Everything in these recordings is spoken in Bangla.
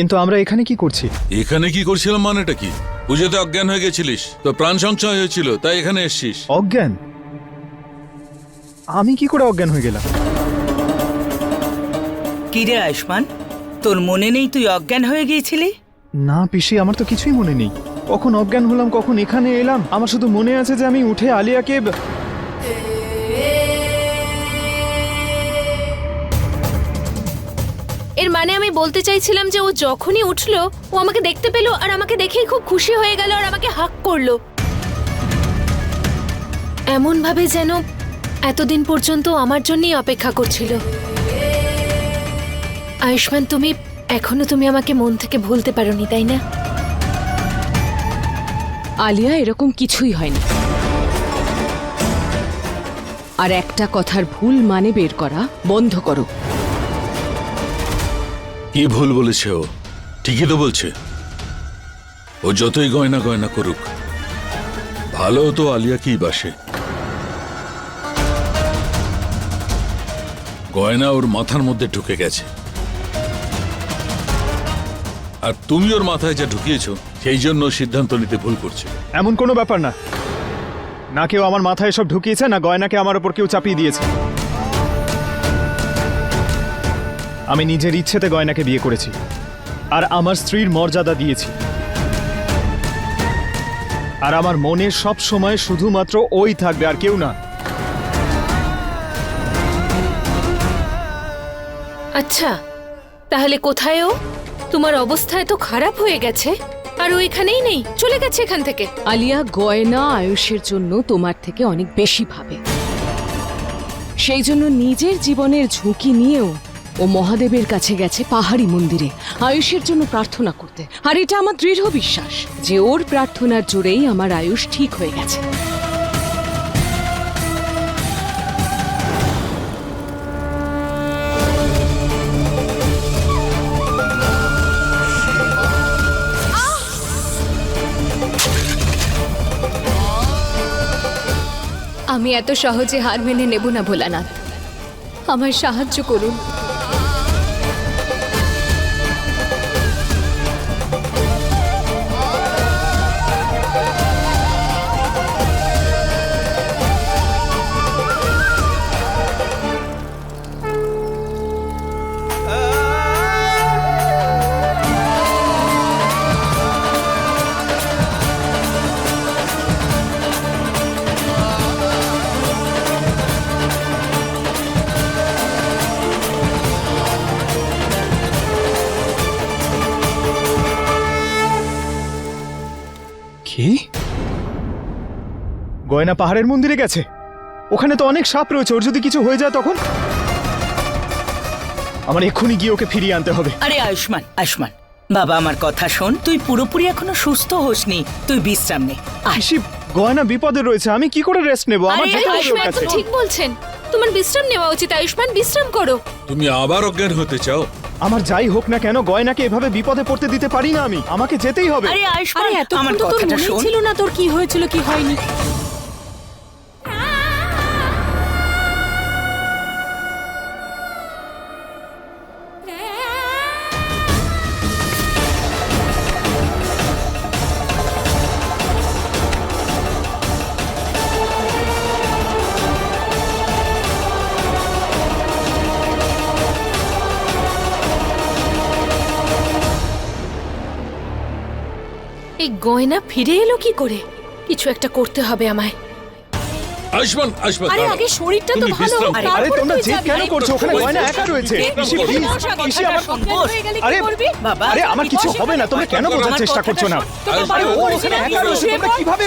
কিন্তু আমরা এখানে কি করছি? এখানে কি করছিলাম মানেটা কি? পুজোতে অজ্ঞান হয়ে গেছিলিস তো প্রাণ সংশয় হয়েছিল তাই এখানে এসছিস। অজ্ঞান? আমি কি করে অজ্ঞান হয়ে গেলাম? কিরে আয়ুষ্মান তোর মনে নেই তুই অজ্ঞান হয়ে গিয়েছিলি? না পিসি আমার তো কিছুই মনে নেই। কখন অজ্ঞান হলাম কখন এখানে এলাম আমার শুধু মনে আছে যে আমি উঠে আলিয়াকে এর মানে আমি বলতে চাইছিলাম যে ও যখনই উঠল, ও আমাকে দেখতে পেল আর আমাকে দেখেই খুব খুশি হয়ে গেল আর আমাকে হাক করল। এমন ভাবে যেন এতদিন পর্যন্ত আমার জন্যই অপেক্ষা করছিল। আয়ুষ্মান, তুমি, এখনও তুমি আমাকে মন থেকে ভুলতে পারোনি, তাই না? আলিয়া, এরকম কিছুই হয়নি। আর একটা কথার ভুল মানে বের করা বন্ধ করো। কি ভুল বলেছে ও? ঠিকই তো বলছে। ও যতই গয়না গয়না করুক, ভালো তো আলিয়া কি বাসে। গয়না ওর মাথার মধ্যে ঢুকে গেছে। আর তুমি ওর মাথায় যা ঢুকিয়েছো, সেই জন্য সিদ্ধান্ত নিতে ভুল করছে। এমন কোনো ব্যাপার না। না কেউ আমার মাথায় সব ঢুকিয়েছে, না গয়নাকে আমার ওপর কেউ চাপিয়ে দিয়েছে। আমি নিজের ইচ্ছেতে গয়নাকে বিয়ে করেছি। আর আমার স্ত্রীর মর্যাদা দিয়েছি। আর আমার মনে সব সময় শুধুমাত্র ওই থাকবে আর কেউ না। আচ্ছা তাহলে কোথায় ও? তোমার অবস্থা এত খারাপ হয়ে গেছে। আর ওইখানেই নেই চলে গেছে এখান থেকে। আলিয়া গয়না আয়ুষের জন্য তোমার থেকে অনেক বেশি ভাবে। সেই জন্য নিজের জীবনের ঝুঁকি নিয়েও ও মহাদেবের কাছে গেছে পাহাড়ি মন্দিরে। আয়ুষের জন্য প্রার্থনা করতে। আর এটা আমার দৃঢ় বিশ্বাস যে ওর প্রার্থনার জোরেই আমার আয়ুষ ঠিক হয়ে গেছে। আমি এত সহজে হার মেনে নেব না ভোলানাথ। আমায় সাহায্য করুন। গয়না পাহাড়ের মন্দিরে গেছে। ওখানে তো অনেক সাপ রয়েছে ওর যদি কিছু হয়ে যায় তখন? আমার এক্ষুনি গিয়ে ওকে ফিরিয়ে আনতে হবে। আরে আয়ুষ্মান আয়ুষ্মান বাবা আমার কথা শোন তুই পুরোপুরি এখনও সুস্থ হোসনি তুই বিশ্রাম নে গয়না বিপদে রয়েছে আমি কি করে রেস্ট নেব? আমার আরে, যেতে হবে ওর আয়ুষ্মান কাছে। একদম ঠিক বলছেন তোমার বিশ্রাম নেওয়া উচিত আয়ুষ্মান বিশ্রাম করো। তুমি আবার অজ্ঞান হতে চাও? আমার যাই হোক না কেন গয়নাকে এভাবে বিপদে পড়তে দিতে পারি না আমি আমাকে যেতেই হবে। আরে আয়ুষ্মান আরে এত আমার কথাটা শোন। ছিল না তোর কি হয়েছিল কি হয়নি। এই গয়না ফিরে এলো কি করে কিছু একটা করতে হবে আমায় আসবান আসবান আরে আগে শরীরটা তো ভালো আরে তোমরা জেদ কেন করছ ওখানে গয়না একা রয়েছে পিসি প্লিজ পিসি আমার বস। আরে বাবা আরে আমার কিছু হবে না তোমরা কেন বোঝার চেষ্টা করছ না আরে ও ওখানে একা রয়েছে তোমরা কীভাবে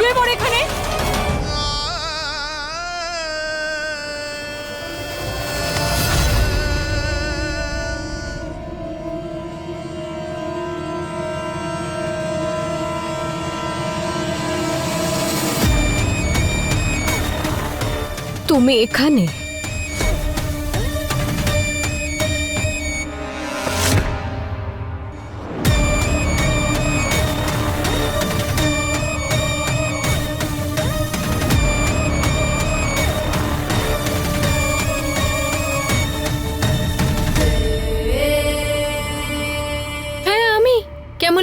তুমি এখানে? হ্যাঁ আমি।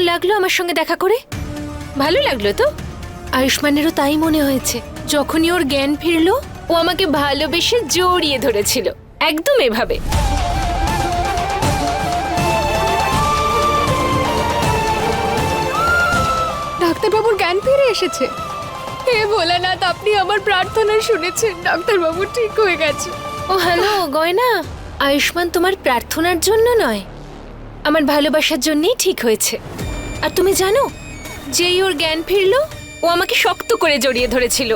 লাগল আমার সঙ্গে দেখা করে? ভালো লাগল তো? আয়ুষ্মানেরও তাই মনে হয়েছে। যখনই ওর জ্ঞান ফিরলো ও আমাকে ভালোবেসে জড়িয়ে ধরেছিল একদম এভাবে। ডাক্তারবাবুর জ্ঞান ফিরে এসেছে। হে ভোলানাথ আপনি আমার প্রার্থনা শুনেছেন। ডাক্তারবাবু ঠিক হয়ে গেছে। ও হ্যালো গয়না আয়ুষ্মান তোমার প্রার্থনার জন্য নয় আমার ভালোবাসার জন্যই ঠিক হয়েছে। আর তুমি জানো যেই ওর জ্ঞান ফিরলো ও আমাকে শক্ত করে জড়িয়ে ধরেছিল।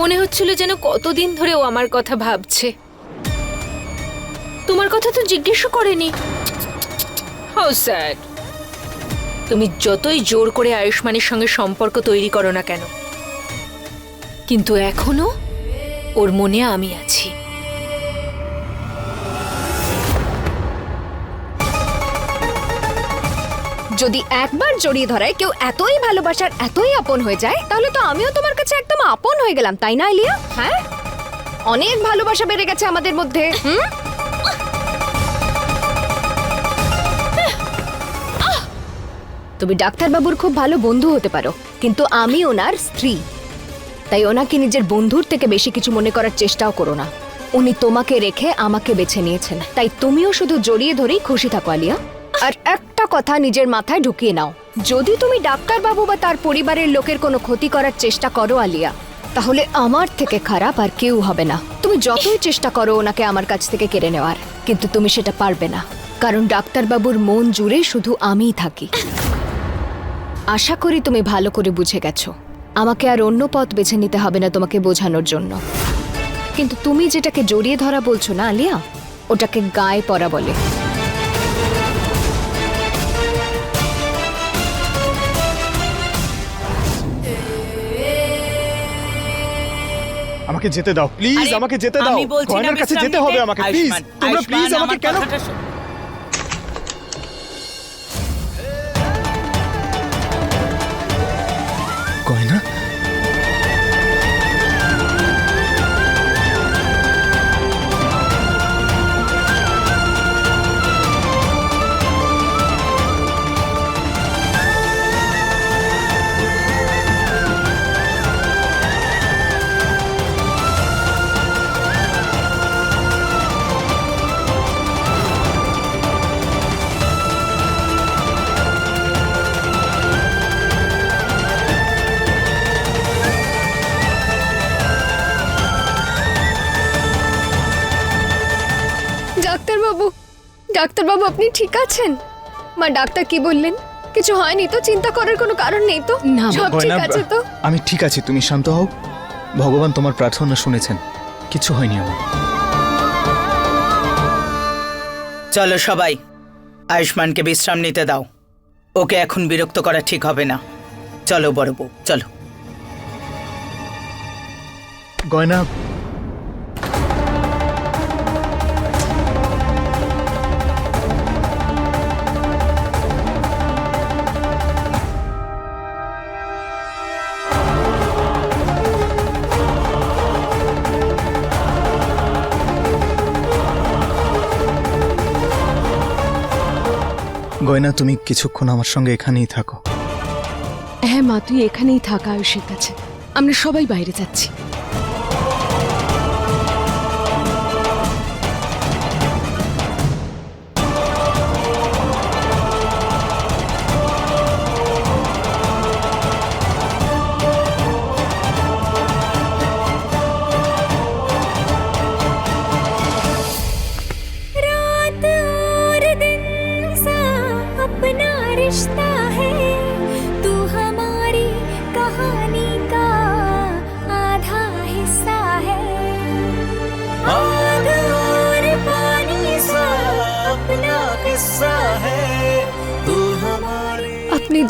মনে হচ্ছিল যেন কতদিন ধরে ও আমার কথা ভাবছে। তোমার কথা তো জিজ্ঞেসও করেনি। হাউ স্যাড তুমি যতই জোর করে আয়ুষ্মানের সঙ্গে সম্পর্ক তৈরি করো না কেন কিন্তু এখনও ওর মনে আমি আছি। যদি একবার জড়িয়ে ধরায় কেউ এতই ভালোবাসার এতই আপন হয়ে যায় তাহলে তো আমিও তোমার কাছে একদম আপন হয়ে গেলাম, তাই না, ইলিয়া? হ্যাঁ? অনেক ভালোবাসা বেড়ে গেছে আমাদের মধ্যে, হুম? তুমি ডাক্তারবাবুর খুব ভালো বন্ধু হতে পারো, কিন্তু আমি ওনার স্ত্রী। তাই ওনাকে নিজের বন্ধুর থেকে বেশি কিছু মনে করার চেষ্টাও করো না। উনি তোমাকে রেখে আমাকে বেছে নিয়েছেন। তাই তুমিও শুধু জড়িয়ে ধরেই খুশি থাকো, আলিয়া। আর একটা কথা নিজের মাথায় ঢুকিয়ে নাও। যদি তুমি ডাক্তারবাবু বা তার পরিবারের লোকের কোনো ক্ষতি করার চেষ্টা করো, আলিয়া, তাহলে আমার থেকে খারাপ আর কেউ হবে না। তুমি যতই চেষ্টা করো ওনাকে আমার কাছ থেকে কেড়ে নেওয়ার, কিন্তু তুমি সেটা পারবে না। কারণ ডাক্তারবাবুর মন জুড়ে শুধু আমিই থাকি। আশা করি তুমি ভালো করে বুঝে গেছো। আমাকে আর অন্য পথ বেছে নিতে হবে না তোমাকে বোঝানোর জন্য। কিন্তু তুমি যেটাকে জড়িয়ে ধরা বলছো না, আলিয়া, ওটাকে গায়ে পরা বলে। আমাকে যেতে দাও। প্লিজ আমাকে যেতে দাও। আমি বলছি না গয়নার কাছে যেতে হবে আমাকে প্লিজ তোমরা প্লিজ আমাকে কেন আপনি ঠিক আছেন? মা ডাক্তার কি বললেন? কিছু হয়নি তো? চিন্তা করার কোনো কারণ নেই তো? না, সব ঠিক গয়না আছে তো? আমি ঠিক আছি তুমি শান্ত হও। ভগবান তোমার প্রার্থনা শুনেছেন। কিছু হয়নি আমার। চলো সবাই আয়ুষ্মানকে বিশ্রাম নিতে দাও। ওকে এখন বিরক্ত করা ঠিক হবে না। চলো বড় বউ চলো। গয়না গয়না, তুমি কিছুক্ষণ আমার সঙ্গে এখানেই থাকো। হ্যাঁ মা, তুই এখানেই থাকা আয়ুষের কাছে। আমরা সবাই বাইরে যাচ্ছি।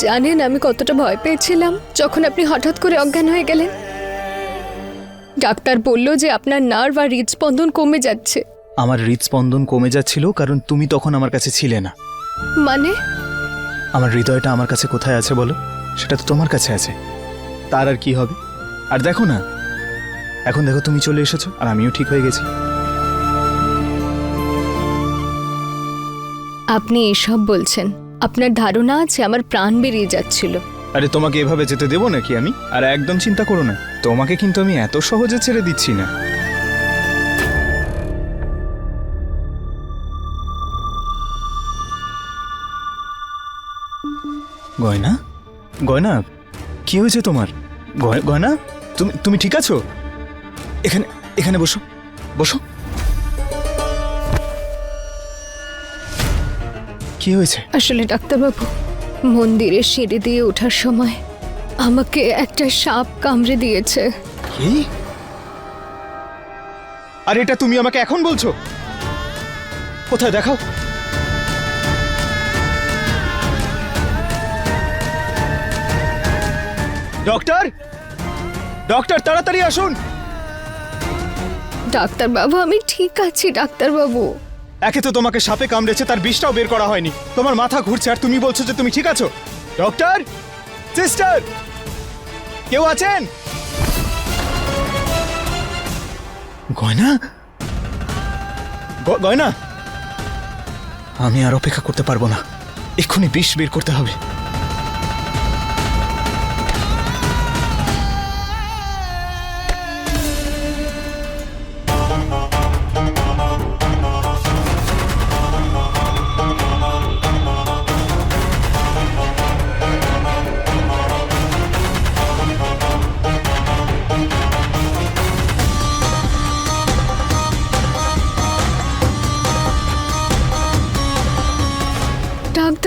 জানেন আমি কতটা ভয় পেয়েছিলাম যখন আপনি হঠাৎ করে অজ্ঞান হয়ে গেলেন। ডাক্তার বলল যে আপনার নার্ভ আর হৃদস্পন্দন কমে যাচ্ছে। আমার হৃদস্পন্দন কমে যাচ্ছিল কারণ তুমি তখন আমার কাছে ছিলে না। মানে? আমার হৃদয়টা আমার কাছে কোথায় আছে বলো? সেটা তো তোমার কাছে আছে। তার আর কি হবে? আর দেখো না। এখন দেখো তুমি চলে এসেছ আর আমিও ঠিক হয়ে গেছি। আপনি এসব বলছেন। আপনার ধারণা আছে, আমার প্রাণ বেরিয়ে যাচ্ছিল। আরে, তোমাকে এভাবে যেতে দেবো নাকি আমি? আর একদম চিন্তা করো না, তোমাকে কিন্তু আমি এত সহজে ছেড়ে দিচ্ছি না। গয়না? গয়না, কি হয়েছে তোমার? গয়না, তুমি তুমি ঠিক আছো? এখানে এখানে বসো বসো। কি হয়েছে? আসলে ডাক্তারবাবু মন্দিরের সিঁড়ি দিয়ে ওঠার সময় আমাকে একটা সাপ কামড়ে দিয়েছে। কি? আর এটা তুমি আমাকে এখন বলছো? কোথায় দেখাও। ডক্টর? ডক্টর তাড়াতাড়ি আসুন। ডাক্তারবাবু আমি ঠিক আছি ডাক্তারবাবু। একে তো তোমাকে সাপে কামড়েছে, তার বিষটাও বের করা হয়নি। তোমার মাথা ঘুরছে আর তুমি বলছো যে তুমি ঠিক আছো। ডক্টর? সিস্টার? কেউ আছেন? গয়না? গয়না? আমি আর অপেক্ষা করতে পারব না। এক্ষুনি বিষ বের করতে হবে।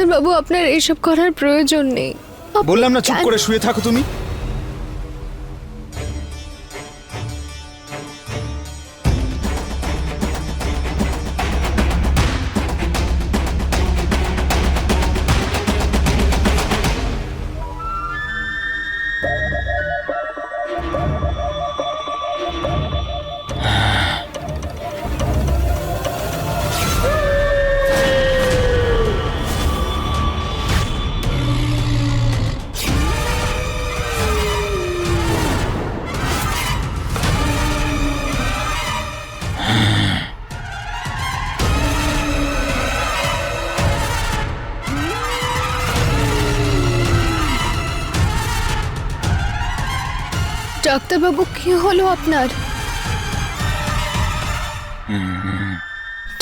ডাক্তারবাবু আপনার এসব করার প্রয়োজন নেই। বললাম না চুপ করে শুয়ে থাকো তুমি। ডাক্তারবাবু, কি হলো আপনার?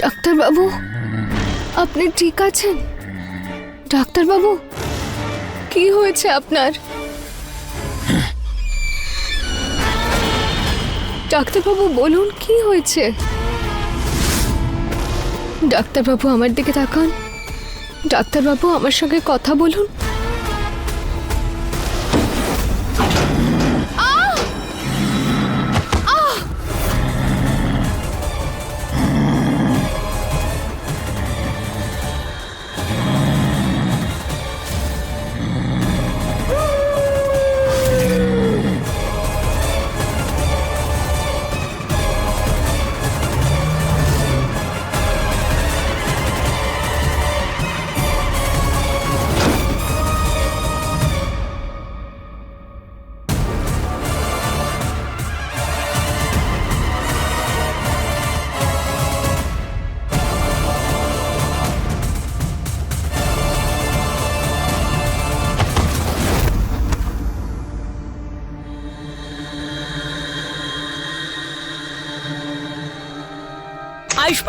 ডাক্তারবাবু, আপনি ঠিক আছেন? ডাক্তারবাবু, কি হয়েছে আপনার? ডাক্তারবাবু, বলুন, কি হয়েছে? ডাক্তারবাবু, আমার দিকে তাকান। ডাক্তারবাবু, আমার সঙ্গে কথা বলুন।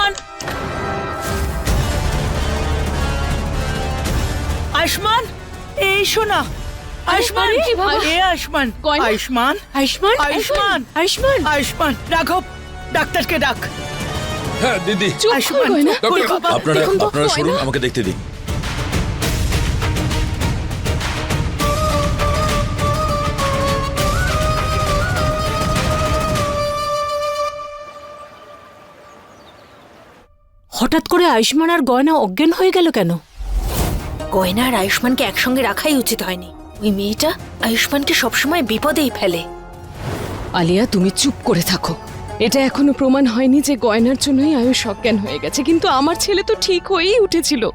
আয়ুষ্মান আয়ুষ্মান এই শোনা আয়ুষ্মান? এ আয়ুষ্মান? আয়ুষ্মান আয়ুষ্মান আয়ুষ্মান আয়ুষ্মান আয়ুষ্মান রাঘব ডাক্তারকে ডাক হ্যাঁ দিদি আয়ুষ্মান? আপনারা আপনারা শুনুন গয়না। আমাকে দেখতে দিন হঠাৎ করে আয়ুষ্মান আর গয়না অজ্ঞান হয়ে গেল কেন? গয়না আর আয়ুষ্মানকে একসঙ্গে রাখাই উচিত হয়নি। ওই মেয়েটা আয়ুষ্মানকে সবসময় বিপদেই ফেলে। আলিয়া তুমি চুপ করে থাকো। এটা এখনও প্রমাণ হয়নি যে গয়নার জন্যই আয়ুষ অজ্ঞান হয়ে গেছে কিন্তু আমার ছেলে তো ঠিক হয়েই উঠেছিল।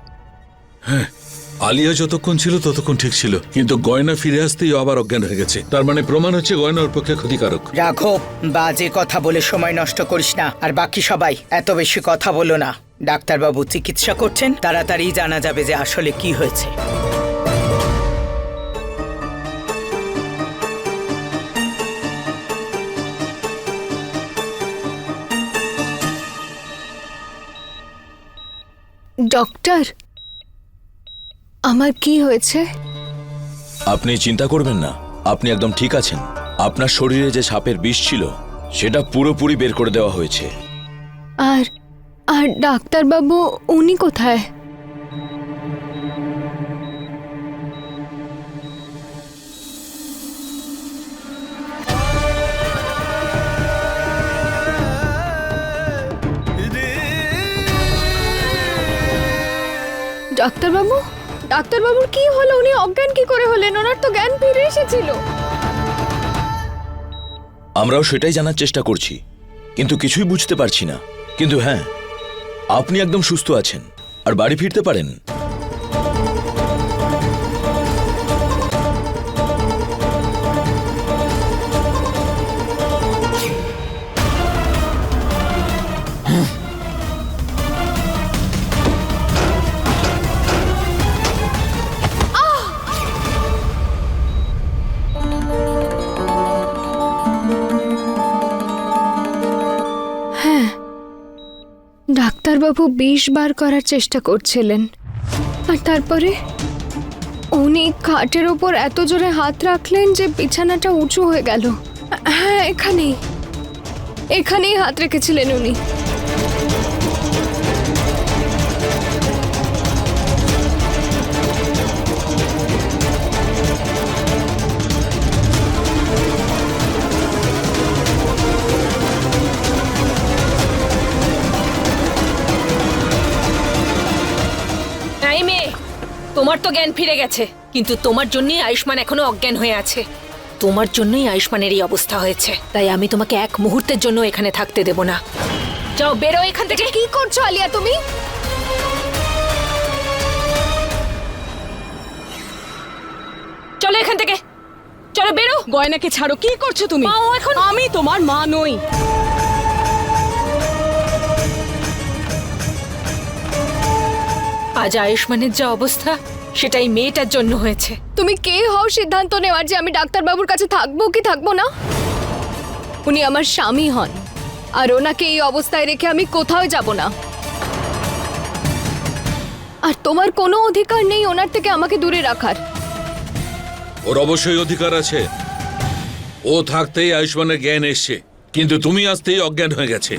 হ্যাঁ আলিয়া যতক্ষণ ছিল ততক্ষণ ঠিক ছিল কিন্তু গয়না ফিরে আসতেই আবার অজ্ঞান হয়ে গেছে। তার মানে প্রমাণ হচ্ছে গয়না ওর পক্ষে ক্ষতিকারক। রাঘব বাজে কথা বলে সময় নষ্ট করিস না আর বাকি সবাই এত বেশি কথা বলো না। ডাক্তারবাবু চিকিৎসা করছেন তাড়াতাড়ি জানা যাবে যে আসলে কি হয়েছে। ডক্টর আমার কি হয়েছে? আপনি চিন্তা করবেন না আপনি একদম ঠিক আছেন। আপনার শরীরে যে সাপের বিষ ছিল সেটা পুরোপুরি বের করে দেওয়া হয়েছে। আর আর ডাক্তারবাবু, উনি কোথায়? ডাক্তারবাবু, ডাক্তারবাবুর কি হলো? উনি অজ্ঞান কি করে হলেন? ওনার তো জ্ঞান ফিরে এসেছিল। আমরাও সেটাই জানার চেষ্টা করছি, কিন্তু কিছুই বুঝতে পারছি না। কিন্তু হ্যাঁ আপনি একদম সুস্থ আছেন। আর বাড়ি ফিরতে পারেন? ডাক্তারবাবু বিষ বার করার চেষ্টা করছিলেন। আর তারপরে? উনি খাটের ওপর এত জোরে হাত রাখলেন যে বিছানাটা উঁচু হয়ে গেল। হ্যাঁ এখানেই। এখানেই হাত রেখেছিলেন উনি। তোমার তো জ্ঞান ফিরে গেছে। কিন্তু তোমার জন্যই আয়ুষ্মান এখনও অজ্ঞান হয়ে আছে। তোমার জন্যই আয়ুষ্মানের এই অবস্থা হয়েছে। তাই আমি তোমাকে এক মুহূর্তের জন্য এখানে থাকতে দেব না। যাও বেরো এখান থেকে। কি করছ আলিয়া তুমি? চলো এখান থেকে। চলো বেরো। গয়নাকে ছাড়ো কি করছ তুমি? ও এখন- আমি তোমার মা নই। আজ আয়ুষ্মানের যা অবস্থা সেটাই মেয়েটার জন্য হয়েছে। তুমি কে হও সিদ্ধান্ত নেওয়ার যে আমি ডাক্তারবাবুর কাছে থাকব কি থাকব না? উনি আমার স্বামী হন আর ওনাকে এই অবস্থায় রেখে আমি কোথাও যাব না। আর তোমার কোনো অধিকার নেই ওনার থেকে আমাকে দূরে রাখার। ওর অবশ্যই অধিকার আছে। ও থাকতেই আয়ুষ্মানের জ্ঞান এসছে কিন্তু তুমি আসতেই অজ্ঞান হয়ে গেছে।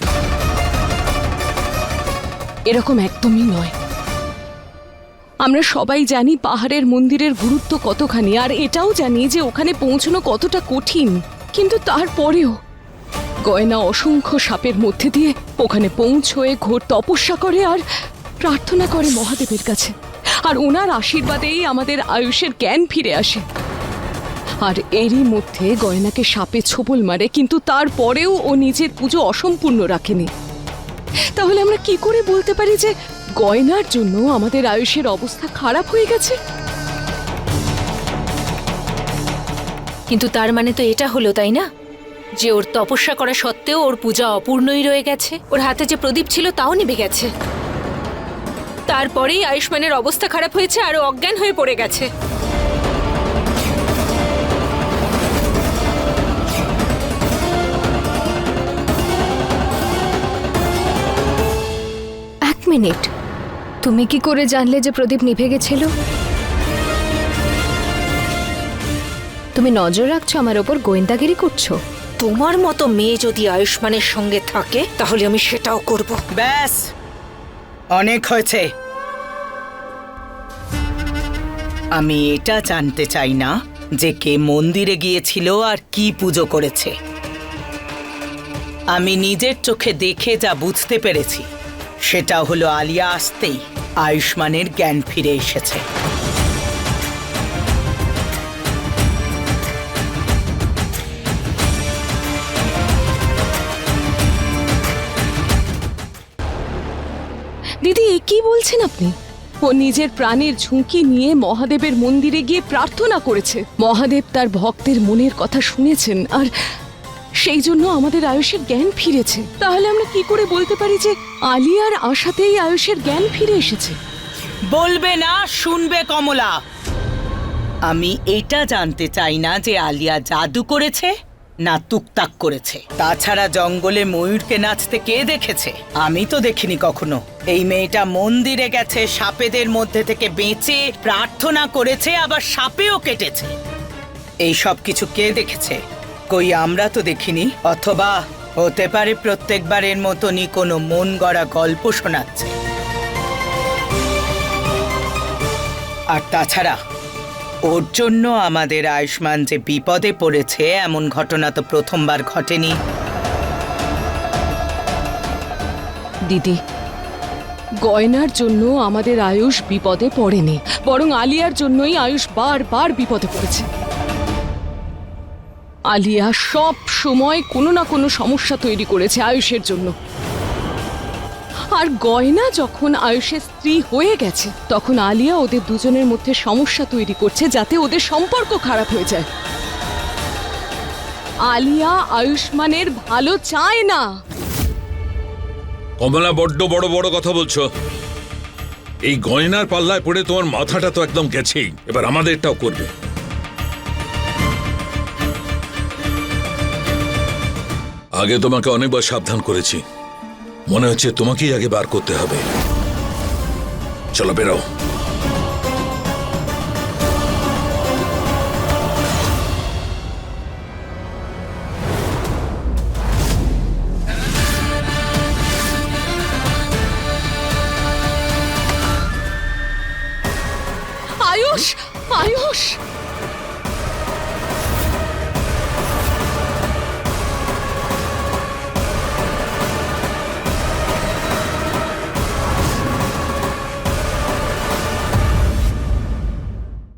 এরকম একদমই নয়। আমরা সবাই জানি পাহাড়ের মন্দিরের গুরুত্ব কতখানি, আর এটাও জানি যে ওখানে পৌঁছানো কতটা কঠিন। কিন্তু তারপরেও, গয়না অসংখ্য সাপের মধ্যে দিয়ে ওখানে পৌঁছয়ে ঘোর তপস্যা করে আর প্রার্থনা করে মহাদেবের কাছে। আর ওনার আশীর্বাদেই আমাদের আয়ুষের জ্ঞান ফিরে আসে। আর এরই মধ্যে গয়নাকে সাপে ছোবল মারে, কিন্তু তারপরেও ও নিজের পুজো অসম্পূর্ণ রাখেনি। তাহলে আমরা কি করে বলতে পারি যে গয়নার জন্য আমাদের আয়ুষের অবস্থা খারাপ হয়ে গেছে। কিন্তু তার মানে তো এটা হলো তাই না? যে ওর তপস্যা করা সত্ত্বেও ওর পূজা অপূর্ণই রয়ে গেছে। ওর হাতে যে প্রদীপ ছিল তাও নিভে গেছে। তারপরেই আয়ুষ্মানের অবস্থা খারাপ হয়েছে আর অজ্ঞান হয়ে পড়ে গেছে। এক মিনিট। তুমি কি করে জানলে যে প্রদীপ নিভে গেছিল? তুমি নজর রাখছো আমার ওপর গোয়েন্দাগিরি করছ? তোমার মতো মেয়ে যদি আয়ুষ্মানের সঙ্গে থাকে তাহলে আমি সেটাও করব। ব্যাস! অনেক হয়েছে। আমি এটা জানতে চাই না যে কে মন্দিরে গিয়েছিল আর কি পুজো করেছে। আমি নিজের চোখে দেখে যা বুঝতে পেরেছি সেটা হলো আলিয়া আসতেই। আয়ুষ্মানের জ্ঞান ফিরে এসেছে। দিদি কি বলছেন আপনি? ও নিজের প্রাণের ঝুঁকি নিয়ে মহাদেবের মন্দিরে গিয়ে প্রার্থনা করেছে। মহাদেব তার ভক্তের মনের কথা শুনেছেন, আর সেই জন্য আমাদের আয়ুষের জ্ঞান ফিরেছে। তাহলে আমরা কি করে বলতে পারি যে আলিয়ার আশাতেই আয়ুষের জ্ঞান ফিরে এসেছে? বলবে না, শুনবে কমলা। আমি এটা জানতে চাই না যে আলিয়া জাদু করেছে না তুকতাক করেছে। তাছাড়া জঙ্গলে ময়ূরকে নাচতে কে দেখেছে? আমি তো দেখিনি কখনো। এই মেয়েটা মন্দিরে গেছে, সাপেদের মধ্যে থেকে বেঁচে প্রার্থনা করেছে, আবার সাপেও কেটেছে। এই সব কিছু কে দেখেছে? কই আমরা তো দেখিনি। অথবা হতে পারে প্রত্যেকবারের মতনই কোনো মন গড়া গল্প শোনাচ্ছে। আর তাছাড়া, ওর জন্য আমাদের আয়ুষ্মান যে বিপদে পড়েছে, এমন ঘটনা তো প্রথমবার ঘটেনি। দিদি, গয়নার জন্য আমাদের আয়ুষ বিপদে পড়েনি, বরং আলিয়ার জন্যই আয়ুষ বারবার বিপদে পড়েছে। আলিয়া সব সময় কোনো না কোনো সমস্যা তৈরি করেছে আয়ুষের জন্য। আর গয়না যখন আয়ুষের স্ত্রী হয়ে গেছে, তখন আলিয়া ওদের দুজনের মধ্যে সমস্যা তৈরি করছে যাতে ওদের সম্পর্ক খারাপ হয়ে যায়। আলিয়া আয়ুষ্মানের ভালো চায় না। কমলা, বড্ড বড় বড় কথা বলছো। এই গয়নার পাল্লায় পড়ে তোমার মাথাটা তো একদম গেছেই। এবার আমাদেরটাও করবে। আগে তোমাকে অনেকবার সাবধান করেছি। মনে হচ্ছে তোমাকেই আগে বার করতে হবে। চলো বেরো।